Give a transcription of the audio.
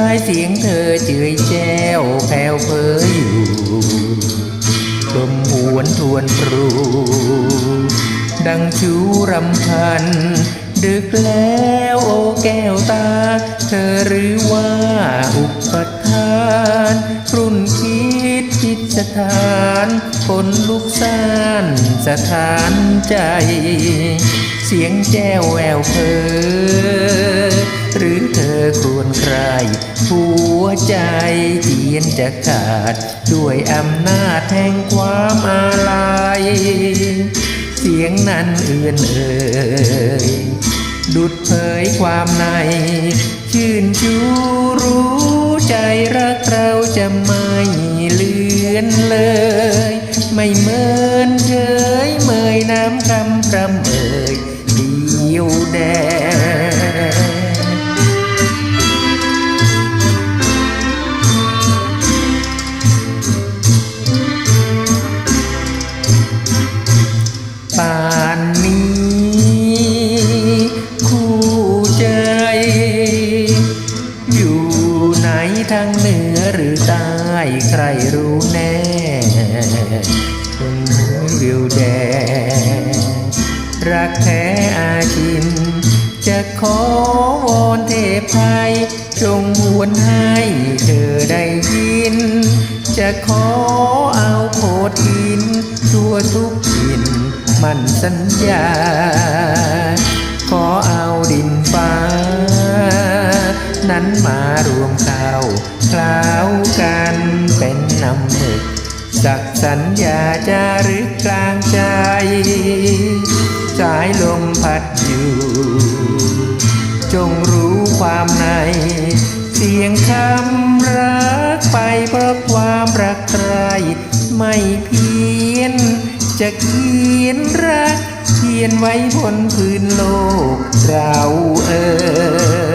ายเสียงเธอเจืยแจ้วแผ่วเผยอยู่ลมหวนทวนปรู ดังชูรำพัน ดึกแล้วโอแก้วตา เธอหรือว่าอุปทานรุ่นคิดพิสถานคนลุกซ่านสถานใจ เสียงแจ้วแววเพอ หรือเธอครวญใคร หัวใจเจียนจะขาด ด้วยอำนาจแห่งความอาลัย เสียงนั้นเอื่อนเอ่ยดุดเผยความใน ชื่นชูรู้ใจรักเราจะไม่เลือนเลย เหนือหรือใต้ใครรู้แน่คนวิวแดงรักแท้อาชิน จะขอวอนเทพไทยจงหวนให้เธอได้ยิน จะขอเอาโคดหินทั่วทุกถิ่นมันสัญญา ขอเอาดินฟ้า นั้นมารวมเข้าำหมึกสักสัญญาจะรึกกลางใจ สายลมพัดอยู่ จงรู้ความใน เสียงคำรักไปเพราะความรักใคร ไม่เพี้ยน จะเขียนรักเขียนไว้บนพื้นโลกเราเอ่ย